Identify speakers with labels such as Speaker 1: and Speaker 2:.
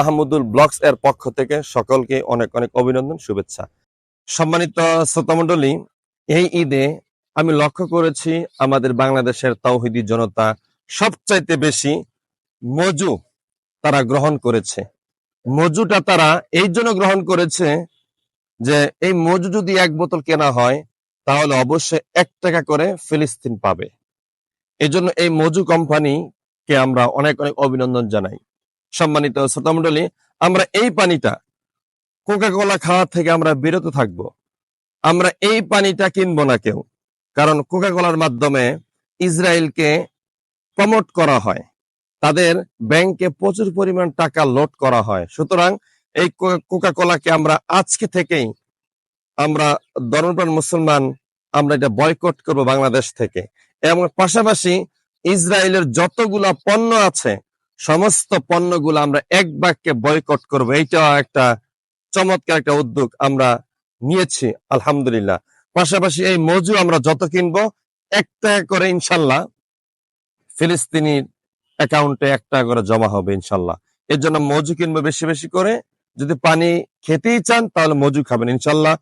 Speaker 1: Mahmudul blogs এর পক্ষ থেকে সকলকে অনেক অনেক অভিনন্দন, শুভেচ্ছা। সম্মানিত শ্রোতামণ্ডলী এই ঈদে আমি লক্ষ্য করেছি আমাদের বাংলাদেশের তাওহিদি জনতা সবচাইতে বেশি মজু তারা গ্রহণ করেছে। মজুটা তারা এই জন্য গ্রহণ করেছে যে এই মজু যদি এক বোতল কেনা হয়, তাহলে অবশ্যই এক টাকা করে ফিলিস্তিন পাবে। এই জন্য এই মজু কোম্পানিকে আমরা অনেক অনেক অভিনন্দন জানাই। সম্মানিত শ্রোতামণ্ডলী, আমরা এই পানিটা কোকা কোলা খাওয়া থেকে আমরা বিরত থাকব। আমরা এই পানিটা কিনবো না কেউ, কারণ কোকা কোলার মাধ্যমে ইসরায়েলকে প্রমোট করা হয়। তাদের ব্যাংকে প্রচুর পরিমাণ টাকা লোড করা হয়। সুতরাং এই কোকা কোলাকে আমরা আজকে থেকেই আমরা ধর্মপ্রাণ মুসলমান, আমরা এটা বয়কট করব বাংলাদেশ থেকে। এবং পাশাপাশি ইসরায়েলের যতগুলা পণ্য আছে সমস্ত পণ্যগুলো আমরা এক বাক্যে বয়কট করব। এইটাও একটা চমৎকার একটা উদ্যোগ আমরা নিয়েছি, আলহামদুলিল্লাহ। পাশাপাশি এই মজু আমরা যত কিনবো, এক টাকা করে ইনশাল্লাহ ফিলিস্তিনির অ্যাকাউন্টে এক টাকা করে জমা হবে ইনশাল্লাহ। এর জন্য মজু কিনবো বেশি বেশি করে। যদি পানি খেতেই চান, তাহলে মজু খাবেন ইনশাল্লাহ।